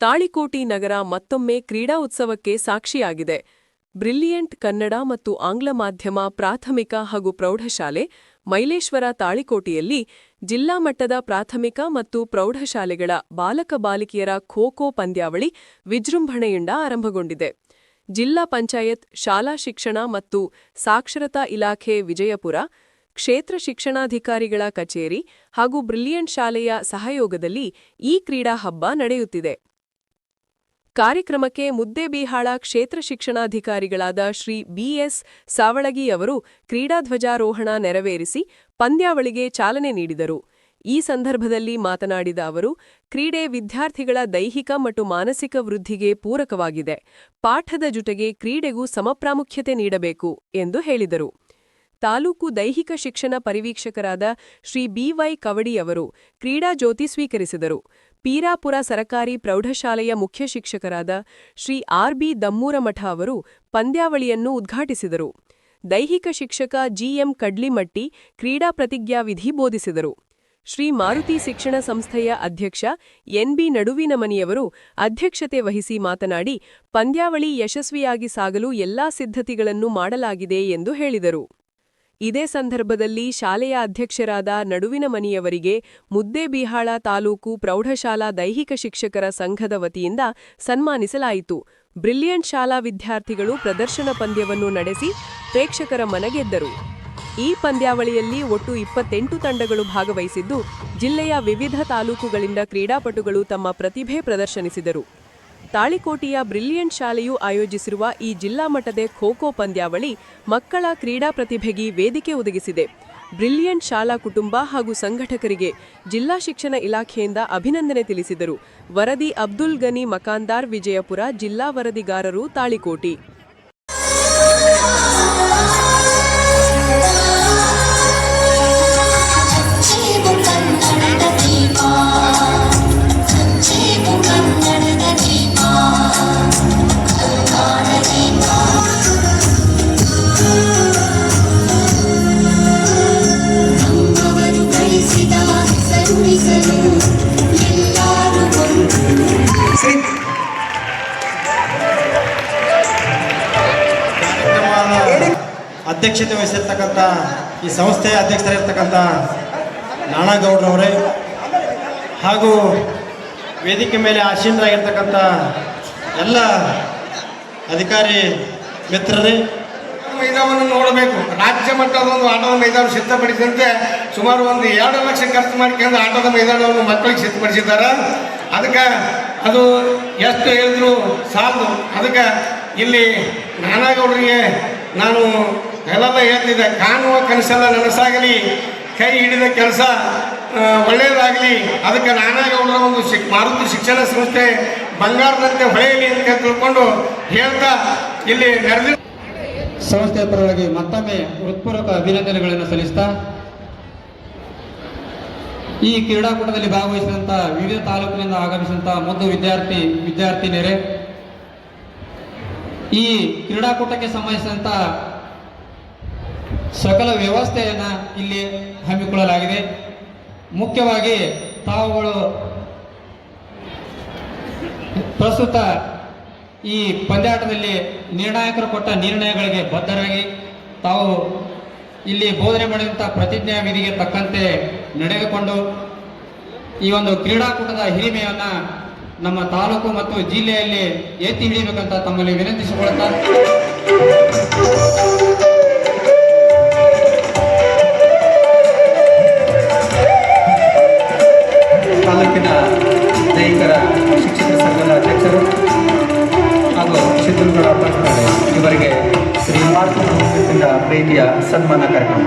ತಾಳಿಕೋಟಿ ನಗರ ಮತ್ತೊಮ್ಮೆ ಕ್ರೀಡಾ ಉತ್ಸವಕ್ಕೆ ಸಾಕ್ಷಿಯಾಗಿದೆ. ಬ್ರಿಲಿಯಂಟ್ ಕನ್ನಡ ಮತ್ತು ಆಂಗ್ಲ ಮಾಧ್ಯಮ, ಪ್ರಾಥಮಿಕ ಹಾಗೂ ಪ್ರೌಢಶಾಲೆ, ಮೈಲೇಶ್ವರ ತಾಳಿಕೋಟಿಯಲ್ಲಿ ಜಿಲ್ಲಾ ಮಟ್ಟದ ಪ್ರಾಥಮಿಕ ಮತ್ತು ಪ್ರೌಢಶಾಲೆಗಳ ಬಾಲಕ ಬಾಲಿಕೆಯರ ಖೋ ಖೋ ಪಂದ್ಯಾವಳಿ ವಿಜೃಂಭಣೆಯಿಂದ ಆರಂಭಗೊಂಡಿದೆ. ಜಿಲ್ಲಾ ಪಂಚಾಯತ್, ಶಾಲಾ ಶಿಕ್ಷಣ ಮತ್ತು ಸಾಕ್ಷರತಾ ಇಲಾಖೆ ವಿಜಯಪುರ, ಕ್ಷೇತ್ರ ಶಿಕ್ಷಣಾಧಿಕಾರಿಗಳ ಕಚೇರಿ ಹಾಗೂ ಬ್ರಿಲಿಯಂಟ್ ಶಾಲೆಯ ಸಹಯೋಗದಲ್ಲಿ ಈ ಕ್ರೀಡಾ ಹಬ್ಬ ನಡೆಯುತ್ತಿದೆ. ಕಾರ್ಯಕ್ರಮಕ್ಕೆ ಮುದ್ದೇಬಿಹಾಳ ಕ್ಷೇತ್ರ ಶಿಕ್ಷಣಾಧಿಕಾರಿಗಳಾದ ಶ್ರೀ ಬಿಎಸ್ ಸಾವಳಗಿಯವರು ಕ್ರೀಡಾಧ್ವಜಾರೋಹಣ ನೆರವೇರಿಸಿ ಪಂದ್ಯಾವಳಿಗೆ ಚಾಲನೆ ನೀಡಿದರು. ಈ ಸಂದರ್ಭದಲ್ಲಿ ಮಾತನಾಡಿದ ಅವರು, ಕ್ರೀಡೆ ವಿದ್ಯಾರ್ಥಿಗಳ ದೈಹಿಕ ಮತ್ತು ಮಾನಸಿಕ ವೃದ್ಧಿಗೆ ಪೂರಕವಾಗಿದೆ. ಪಾಠದ ಜೊತೆಗೆ ಕ್ರೀಡೆಗೂ ಸಮಪ್ರಾಮುಖ್ಯತೆ ನೀಡಬೇಕು ಎಂದು ಹೇಳಿದರು. ತಾಲೂಕು ದೈಹಿಕ ಶಿಕ್ಷಣ ಪರಿವೀಕ್ಷಕರಾದ ಶ್ರೀ ಬಿವೈ ಕವಡಿಯವರು ಕ್ರೀಡಾ ಜ್ಯೋತಿ ಸ್ವೀಕರಿಸಿದರು. ಪೀರಾಪುರ ಸರಕಾರಿ ಪ್ರೌಢಶಾಲೆಯ ಮುಖ್ಯ ಶಿಕ್ಷಕರಾದ ಶ್ರೀ ಆರ್ ಬಿ ದಮ್ಮೂರಮಠ ಅವರು ಪಂದ್ಯಾವಳಿಯನ್ನು ಉದ್ಘಾಟಿಸಿದರು. ದೈಹಿಕ ಶಿಕ್ಷಕ ಜಿಎಂ ಕಡ್ಲಿಮಟ್ಟಿ ಕ್ರೀಡಾ ಪ್ರತಿಜ್ಞಾವಿಧಿ ಬೋಧಿಸಿದರು. ಶ್ರೀ ಮಾರುತಿ ಶಿಕ್ಷಣ ಸಂಸ್ಥೆಯ ಅಧ್ಯಕ್ಷ ಎನ್ಬಿ ನಡುವಿನಮನಿಯವರು ಅಧ್ಯಕ್ಷತೆ ವಹಿಸಿ ಮಾತನಾಡಿ, ಪಂದ್ಯಾವಳಿ ಯಶಸ್ವಿಯಾಗಿ ಸಾಗಲು ಎಲ್ಲಾ ಸಿದ್ಧತೆಗಳನ್ನು ಮಾಡಲಾಗಿದೆ ಎಂದು ಹೇಳಿದರು. ಇದೇ ಸಂದರ್ಭದಲ್ಲಿ ಶಾಲೆಯ ಅಧ್ಯಕ್ಷರಾದ ನಡುವಿನ ಮನಿಯವರಿಗೆ ಮುದ್ದೇಬಿಹಾಳ ತಾಲೂಕು ಪ್ರೌಢಶಾಲಾ ದೈಹಿಕ ಶಿಕ್ಷಕರ ಸಂಘದ ವತಿಯಿಂದ ಸನ್ಮಾನಿಸಲಾಯಿತು. ಬ್ರಿಲಿಯಂಟ್ ಶಾಲಾ ವಿದ್ಯಾರ್ಥಿಗಳು ಪ್ರದರ್ಶನ ಪಂದ್ಯವನ್ನು ನಡೆಸಿ ಪ್ರೇಕ್ಷಕರ ಮನಗೆದ್ದರು. ಈ ಪಂದ್ಯಾವಳಿಯಲ್ಲಿ ಒಟ್ಟು ಇಪ್ಪತ್ತೆಂಟು ತಂಡಗಳು ಭಾಗವಹಿಸಿದ್ದು, ಜಿಲ್ಲೆಯ ವಿವಿಧ ತಾಲೂಕುಗಳಿಂದ ಕ್ರೀಡಾಪಟುಗಳು ತಮ್ಮ ಪ್ರತಿಭೆ ಪ್ರದರ್ಶನಿಸಿದರು. ತಾಳಿಕೋಟೆಯ ಬ್ರಿಲಿಯಂಟ್ ಶಾಲೆಯು ಆಯೋಜಿಸಿರುವ ಈ ಜಿಲ್ಲಾ ಮಟ್ಟದ ಖೋ ಖೋ ಪಂದ್ಯಾವಳಿ ಮಕ್ಕಳ ಕ್ರೀಡಾ ಪ್ರತಿಭೆಗೆ ವೇದಿಕೆ ಒದಗಿಸಿದೆ. ಬ್ರಿಲಿಯಂಟ್ ಶಾಲಾ ಕುಟುಂಬ ಹಾಗೂ ಸಂಘಟಕರಿಗೆ ಜಿಲ್ಲಾ ಶಿಕ್ಷಣ ಇಲಾಖೆಯಿಂದ ಅಭಿನಂದನೆ ತಿಳಿಸಿದರು. ವರದಿ ಅಬ್ದುಲ್ ಗನಿ ಮಕಾಂದಾರ್ ವಿಜಯಪುರ ಜಿಲ್ಲಾ ವರದಿಗಾರರು ತಾಳಿಕೋಟಿ. ಅಧ್ಯಕ್ಷತೆ ವಹಿಸಿರ್ತಕ್ಕಂಥ ಈ ಸಂಸ್ಥೆಯ ಅಧ್ಯಕ್ಷರಿರ್ತಕ್ಕಂಥ ನಾಣಗೌಡ್ರವರೇ ಹಾಗೂ ವೇದಿಕೆ ಮೇಲೆ ಆಶೀನರಾಗಿರ್ತಕ್ಕಂಥ ಎಲ್ಲ ಅಧಿಕಾರಿ ಮಿತ್ರರೇ ಮೈದಾನವನ್ನು ನೋಡಬೇಕು. ರಾಜ್ಯ ಮಟ್ಟದ ಒಂದು ಆಟದ ಮೈದಾನ ಸಿದ್ಧಪಡಿಸಿದಂತೆ ಸುಮಾರು ಒಂದು ಎರಡು ಲಕ್ಷ ಖರ್ಚು ಮಾಡ್ಕೊಂಡು ಆಟದ ಮೈದಾನವನ್ನು ಮಕ್ಕಳಿಗೆ ಸಿದ್ಧಪಡಿಸಿದ್ದಾರೆ. ಅದಕ್ಕೆ ಅದು ಎಷ್ಟು ಹೇಳಿದ್ರು ಸಾಲದು. ಅದಕ್ಕೆ ಇಲ್ಲಿ ನಾನಾಗೌಡರಿಗೆ ನಾನು ಎಲ್ಲೆಲ್ಲ ಹೇಳ್ತಿದ್ದೆ, ಕಾಣುವ ಕನಸೆಲ್ಲ ನನಸಾಗಲಿ, ಕೈ ಹಿಡಿದ ಕೆಲಸ ಒಳ್ಳೆಯದಾಗಲಿ, ಅದಕ್ಕೆ ನಾನಾಗೌಡರ ಒಂದು ಶಿಕ್, ಮಾರುತಿ ಶಿಕ್ಷಣ ಸಂಸ್ಥೆ ಬಂಗಾರದಂತೆ ಹೊಳೆಯಲಿ ಅಂತ ತಿಳ್ಕೊಂಡು ಹೇಳ್ತಾ ಇಲ್ಲಿ ನಡೆದ ಸಂಸ್ಥೆಯ ಪರವಾಗಿ ಮತ್ತೊಮ್ಮೆ ಹೃತ್ಪೂರ್ವಕ ಅಭಿನಂದನೆಗಳನ್ನು ಸಲ್ಲಿಸ್ತಾ, ಈ ಕ್ರೀಡಾಕೂಟದಲ್ಲಿ ಭಾಗವಹಿಸಿದಂಥ ವಿವಿಧ ತಾಲೂಕಿನಿಂದ ಆಗಮಿಸಿದಂಥ ಮುದ್ದು ವಿದ್ಯಾರ್ಥಿ, ವಿದ್ಯಾರ್ಥಿನಿಯರೇ, ಈ ಕ್ರೀಡಾಕೂಟಕ್ಕೆ ಸಂಬಂಧಿಸಿದಂಥ ಸಕಲ ವ್ಯವಸ್ಥೆಯನ್ನು ಇಲ್ಲಿ ಹಮ್ಮಿಕೊಳ್ಳಲಾಗಿದೆ. ಮುಖ್ಯವಾಗಿ ತಾವುಗಳು ಪ್ರಸ್ತುತ ಈ ಪಂದ್ಯಾಟದಲ್ಲಿ ನಿರ್ಣಾಯಕರು ಕೊಟ್ಟ ನಿರ್ಣಯಗಳಿಗೆ ಬದ್ಧರಾಗಿ, ತಾವು ಇಲ್ಲಿ ಬೋಧನೆ ಮಾಡಿದಂಥ ಪ್ರತಿಜ್ಞಾ ವಿಧಿಗೆ ತಕ್ಕಂತೆ ನಡೆದುಕೊಂಡು ಈ ಒಂದು ಕ್ರೀಡಾಕೂಟದ ಹಿರಿಮೆಯನ್ನು ನಮ್ಮ ತಾಲೂಕು ಮತ್ತು ಜಿಲ್ಲೆಯಲ್ಲಿ ಎತ್ತಿ ಹಿಡಿಯಬೇಕಂತ ತಮ್ಮಲ್ಲಿ ವಿನಂತಿಸಿಕೊಳ್ತಾ ಭವ್ಯ ಸನ್ಮಾನ ಕಾರ್ಯಕ್ರಮ